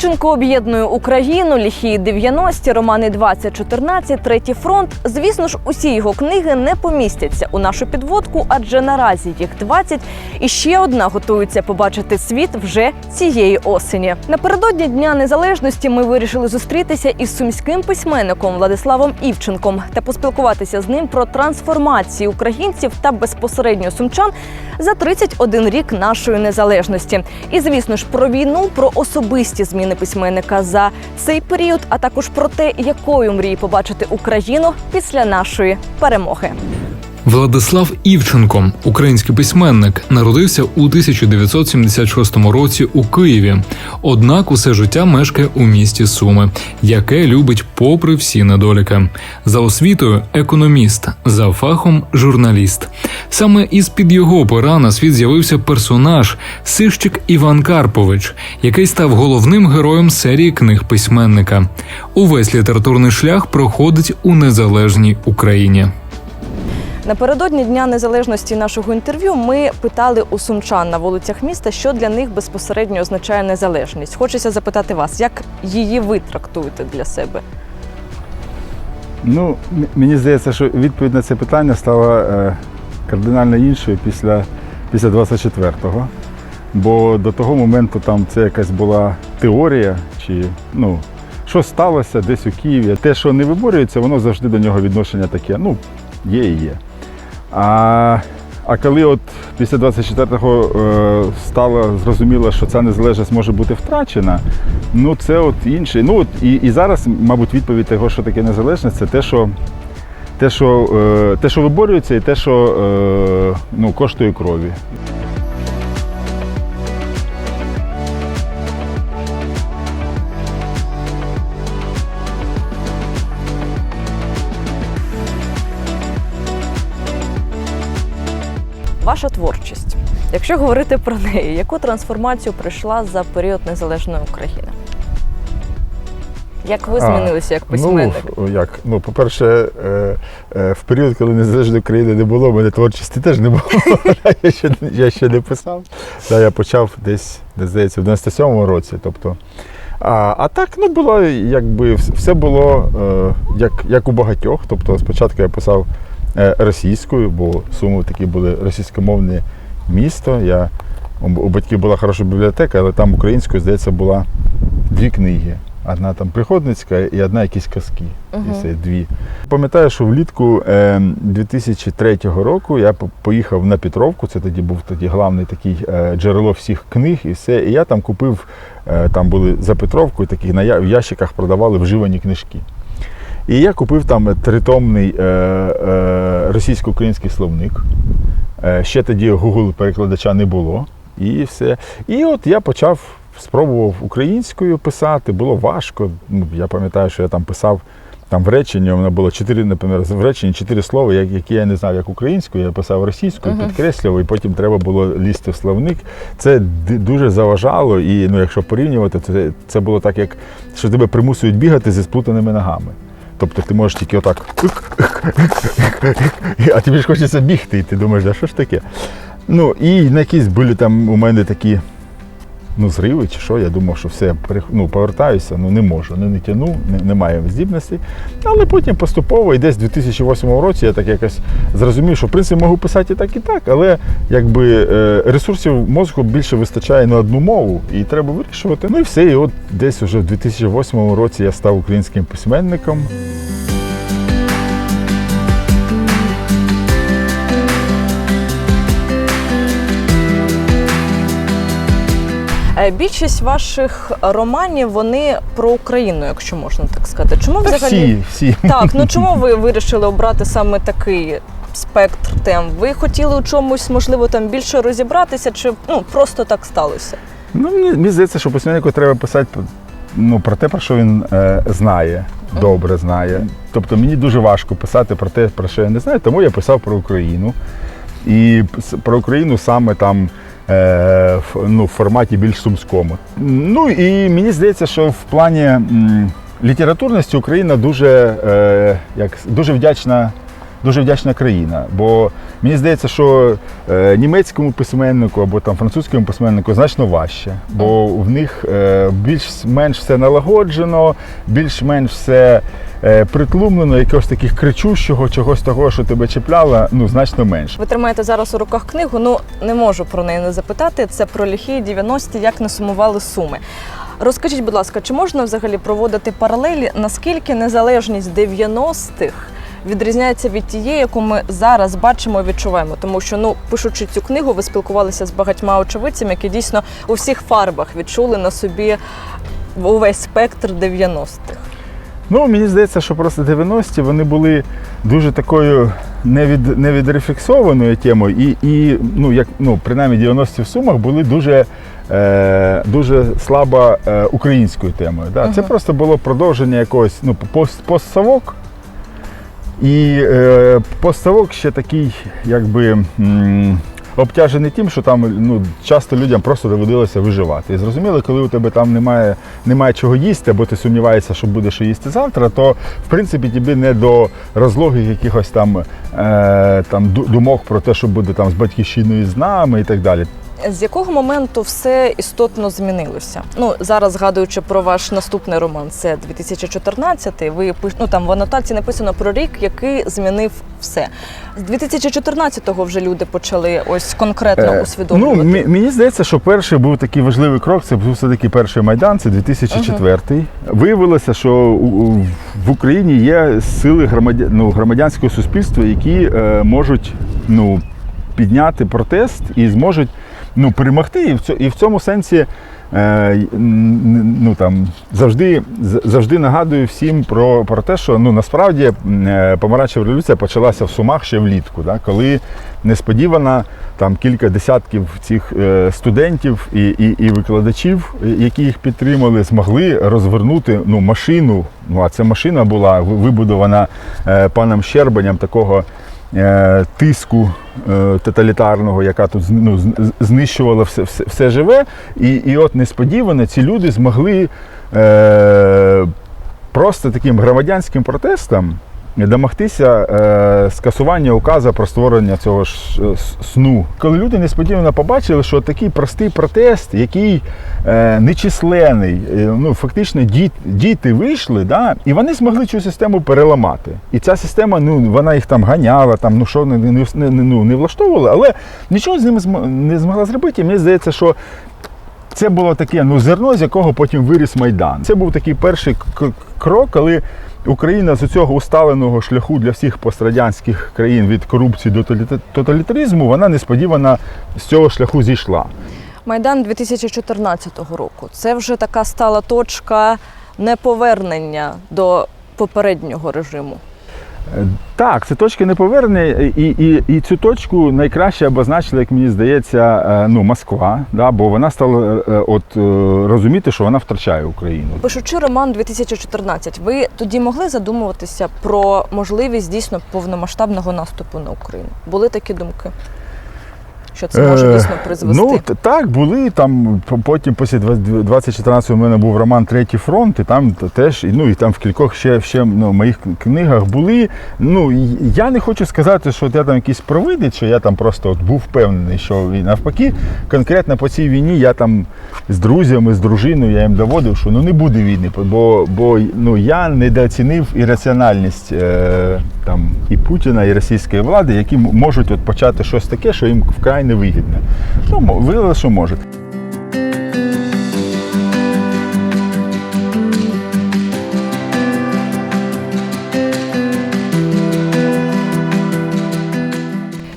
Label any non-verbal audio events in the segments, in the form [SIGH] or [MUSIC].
Івченко об'єднує Україну, ліхі 90-ті, романи 2014, третій фронт. Звісно ж, усі його книги не помістяться у нашу підводку, адже наразі їх 20, і ще одна готується побачити світ вже цієї осені. Напередодні Дня Незалежності ми вирішили зустрітися із сумським письменником Владиславом Івченком та поспілкуватися з ним про трансформацію українців та безпосередньо сумчан за 31 рік нашої незалежності. І звісно ж про війну, про особисті зміни письменника за цей період, а також про те, якою мрії побачити Україну після нашої перемоги. Владислав Івченко, український письменник, народився у 1976 році у Києві. Однак усе життя мешкає у місті Суми, яке любить попри всі недоліки. За освітою економіст, за фахом журналіст. Саме із під його пера на світ з'явився персонаж Сищик Іван Карпович, який став головним героєм серії книг письменника. Увесь літературний шлях проходить у незалежній Україні. Напередодні Дня Незалежності нашого інтерв'ю ми питали у сумчан на вулицях міста, що для них безпосередньо означає незалежність. Хочеться запитати вас, як її ви трактуєте для себе? Ну, мені здається, що відповідь на це питання стала е, кардинально іншою після, після 24-го. Бо до того моменту там це якась була теорія, чи ну, що сталося десь у Києві. Те, що не виборюється, воно завжди до нього відношення таке, ну, є і є. А, а коли от після 24-го е, стало зрозуміло, що ця незалежність може бути втрачена, ну це от інше. Ну от і, і зараз, мабуть, відповідь того, що таке незалежність, це те, що те, що, е, те, що виборюється, і те, що е, ну, коштує крові. Ваша творчість. Якщо говорити про неї, яку трансформацію пройшла за період незалежної України? Як ви А, змінилися як письменник? Ну, як? Ну, по-перше, е, е, в період, коли незалежної України не було, в мене творчості теж не було. [LAUGHS] [LAUGHS] я, ще, я ще не писав. Та, я почав десь, здається, в 97-му році. Тобто, а, а так ну, було, якби все було е, як, як у багатьох. Тобто, спочатку я писав російською, бо Суми такі були російськомовне місто. Я, у, батьків була хороша бібліотека, але там українською, здається, була дві книги. Одна там приходницька і одна якісь казки. І це дві. Пам'ятаю, що влітку е, 2003 року я поїхав на Петровку. Це тоді був тоді главний такий е, джерело всіх книг і все. І я там купив, е, там були за Петровкою такі на в ящиках продавали вживані книжки. І я купив там тритомний е, е, російсько-український словник. Е, ще тоді Google перекладача не було. І все. І от я почав спробував українською писати, було важко. Ну, я пам'ятаю, що я там писав там в реченні, у мене було чотири, наприклад, в реченні чотири слова, як- які я не знав, як українською, я писав російською, Мгм. підкреслював, і потім треба було лізти в словник. Це дуже заважало, і ну, якщо порівнювати, то це, це було так, як що тебе примусують бігати зі сплутаними ногами. Тобто ти можеш тільки отак, а тобі ж хочеться бігти, і ти думаєш, а що ж таке? Ну, і на якісь були там у мене такі ну, зриви чи що. Я думав, що все, ну, повертаюся, ну не можу, не, не тяну, не, немає здібностей. Але потім поступово, і десь в 2008 році я так якось зрозумів, що в принципі можу писати і так, і так, але якби е, ресурсів мозку більше вистачає на одну мову, і треба вирішувати. Ну і все. І от десь уже в 2008 році я став українським письменником. Більшість ваших романів вони про Україну, якщо можна так сказати. Чому Та взагалі всі, всі. так? Ну чому ви вирішили обрати саме такий спектр тем? Ви хотіли у чомусь, можливо, там більше розібратися, чи ну просто так сталося? Ну, мені, мені здається, що письменнику треба писати ну, про те, про що він е, знає, добре знає. Тобто мені дуже важко писати про те, про що я не знаю, тому я писав про Україну. І про Україну саме там е, ну, в форматі більш сумському. Ну і мені здається, що в плані літературності Україна дуже, е, як, дуже вдячна дуже вдячна країна. Бо мені здається, що е, німецькому письменнику або там французькому письменнику значно важче, бо в них е, більш-менш все налагоджено, більш-менш все е, притлумлено, якогось таких кричущого, чогось того, що тебе чіпляло, ну значно менше. Ви тримаєте зараз у руках книгу. Ну не можу про неї не запитати. Це про ліхі 90-ті, як не сумували суми. Розкажіть, будь ласка, чи можна взагалі проводити паралелі, наскільки незалежність 90-х відрізняється від тієї, яку ми зараз бачимо і відчуваємо? Тому що, ну, пишучи цю книгу, ви спілкувалися з багатьма очевидцями, які дійсно у всіх фарбах відчули на собі увесь спектр 90-х. Ну, мені здається, що просто 90-ті вони були дуже такою невід, невідрефіксованою темою, і, і ну, як, ну, принаймні 90-ті в Сумах були дуже, е, дуже слабо е, українською темою. Да? Це Мгм. просто було продовження якогось ну, пост, постсавок. І е, постсавок ще такий, якби. Обтяжений тим, що там ну, часто людям просто доводилося виживати. І зрозуміло, коли у тебе там немає, немає чого їсти, або ти сумніваєшся, що буде що їсти завтра, то в принципі тобі не до розлоги якихось там, е, там думок про те, що буде там з батьківщиною з нами і так далі. З якого моменту все істотно змінилося? Ну зараз згадуючи про ваш наступний роман, це 2014. Ви пиш- ну, там в анотації написано про рік, який змінив все. З 2014-го вже люди почали ось конкретно Е, усвідомлювати. Ну, мені здається, що перший був такий важливий крок. Це був все-таки перший майдан, це 2004. Виявилося, що в Україні є сили громадя... ну, громадянського суспільства, які е, можуть ну, підняти протест і зможуть ну, перемогти. І в, цьо- і в цьому сенсі. Е, ну, там, завжди, завжди нагадую всім про, про те, що ну, насправді е, помаранчева революція почалася в Сумах ще влітку, да, коли несподівано там кілька десятків цих е, студентів і, і, і викладачів, які їх підтримали, змогли розвернути ну, машину. Ну, а ця машина була вибудована е, паном Щербаням такого тиску е, тоталітарного, яка тут ну, знищувала все, все, все живе. І, і от несподівано ці люди змогли е, просто таким громадянським протестом домогтися е, скасування указу про створення цього ж е, сну. Коли люди несподівано побачили, що такий простий протест, який е, нечисленний, е, ну фактично діт, діти вийшли, да, і вони змогли цю систему переламати. І ця система, ну вона їх там ганяла, там ну що не, не, не, ну, не влаштовувала, але нічого з ними не змогла зробити. І мені здається, що це було таке ну, зерно, з якого потім виріс Майдан. Це був такий перший крок, коли Україна з цього усталеного шляху для всіх пострадянських країн від корупції до тоталітаризму, вона несподівано з цього шляху зійшла. Майдан 2014 року. Це вже така стала точка неповернення до попереднього режиму. Так, це точки неповернення, і, і, і цю точку найкраще обозначили, як мені здається, е, ну, Москва, да, бо вона стала е, от, е, розуміти, що вона втрачає Україну. Пишучи роман 2014, ви тоді могли задумуватися про можливість дійсно повномасштабного наступу на Україну? Були такі думки? Що це може Е, дійсно призвести? Ну так, були там. Потім після 2014 у мене був роман Третій фронт, і там теж, і, ну і там в кількох ще, ще ну, моїх книгах були. Ну я не хочу сказати, що я там якийсь провидець, що я там просто от був впевнений, що і навпаки, конкретно по цій війні я там з друзями, з дружиною я їм доводив, що ну не буде війни, бо, бо ну, я недооцінив ірраціональність е, там і Путіна, і російської влади, які можуть от почати щось таке, що їм вкрай невигідне. Ну, мо- що можуть.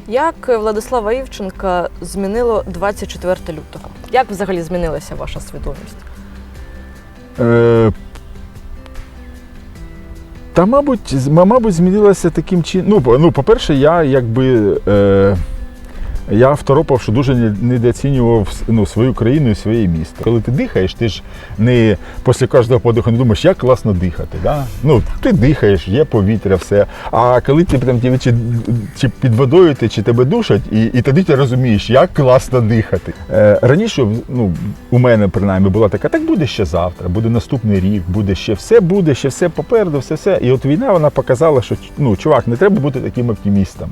Як Владислава Івченка змінило 24 лютого? Як взагалі змінилася ваша свідомість? Е, та, мабуть, мабуть, змінилося таким чином. Ну, ну, по-перше, я якби. Е, Я второпав, що дуже недооцінював ну, свою країну і своє місто. Коли ти дихаєш, ти ж не після кожного подиху не думаєш, як класно дихати. Да? Ну, ти дихаєш, є повітря, все. А коли ти там тебе чи, чи під водою ти, чи тебе душать, і, і тоді ти розумієш, як класно дихати. Е, раніше ну, у мене принаймні була така, так буде ще завтра, буде наступний рік, буде ще все буде, ще все попереду, все все. І от війна вона показала, що ну, чувак, не треба бути таким оптимістом.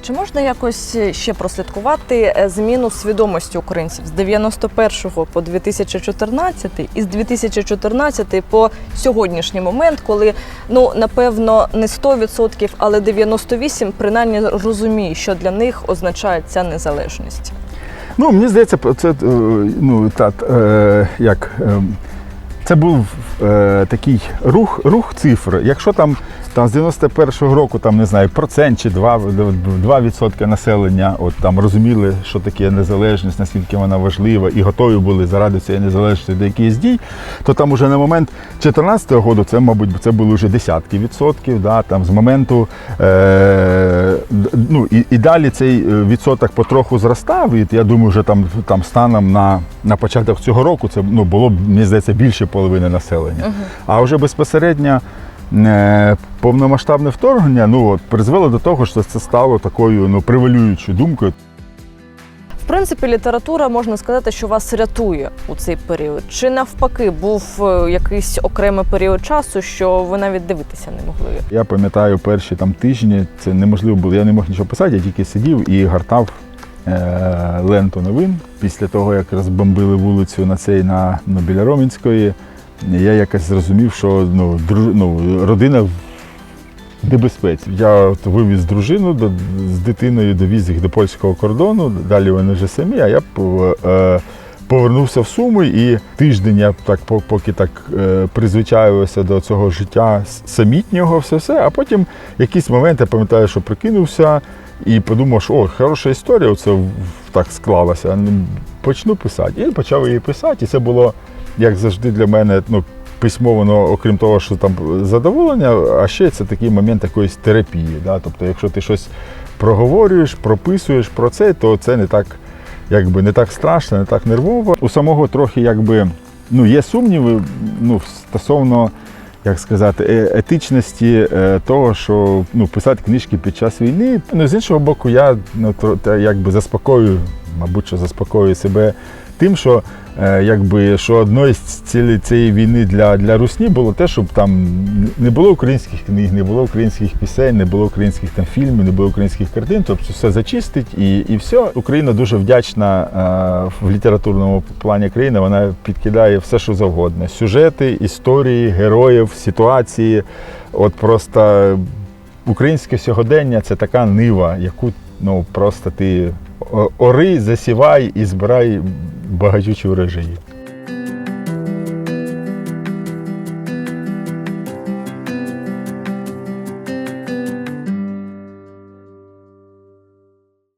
Чи можна якось ще прослідкувати е, зміну свідомості українців з 91 по 2014 і з 2014 по сьогоднішній момент, коли ну напевно не 100%, але 98% принаймні розуміє, що для них означає ця незалежність? Ну, мені здається, це е, ну, та, е, як, е, це був е, такий рух, рух цифр. Якщо там, там з 91-го року там, не знаю, процент чи 2%, 2% населення от, там, розуміли, що таке незалежність, наскільки вона важлива, і готові були заради цієї незалежності до якихось дій, то там уже на момент 2014 року це, мабуть, це були вже десятки відсотків. Да, там, з моменту е, ну, і, і далі цей е, відсоток потроху зростав. І я думаю, вже там, там станом на, на початок цього року це ну, було б, мені здається, більше половини населення. А вже безпосередньо повномасштабне вторгнення ну, от, призвело до того, що це стало такою ну, превалюючою думкою. В принципі, література можна сказати, що вас рятує у цей період. Чи навпаки був е, якийсь окремий період часу, що ви навіть дивитися не могли? Я пам'ятаю перші там тижні, це неможливо було. Я не мог нічого писати, я тільки сидів і гартав е, ленту новин. Після того, як розбомбили вулицю на цей на ну, біля Ромінської, я якось зрозумів, що ну, друж, ну, родина в небезпеці. Я от вивіз дружину до, з дитиною, довіз їх до польського кордону. Далі вони вже самі, а я е, повернувся в Суми і тиждень я так поки так е, призвичаювався до цього життя самітнього, все все. А потім якийсь момент я пам'ятаю, що прикинувся і подумав, що о, хороша історія, оце в- так склалася. ну, Почну писати. І почав її писати. І це було, як завжди, для мене ну, письмо, воно, окрім того, що там задоволення, а ще це такий момент якоїсь терапії. Да? Тобто, якщо ти щось проговорюєш, прописуєш про це, то це не так, якби, не так страшно, не так нервово. У самого трохи якби, ну, є сумніви ну, стосовно. Як сказати, е- етичності е, того, що ну, писати книжки під час війни. Ну, з іншого боку, я ну, якби заспокоюю, мабуть, що заспокоюю себе тим, що якби що одною з цілей цієї війни для, для Русні було те, щоб там не було українських книг, не було українських пісень, не було українських там фільмів, не було українських картин. Тобто все зачистить і, і все. Україна дуже вдячна е, в літературному плані країни. Вона підкидає все, що завгодно: сюжети, історії, героїв, ситуації. От просто українське сьогодення це така нива, яку ну просто ти ори, засівай і збирай багатючі урожаї.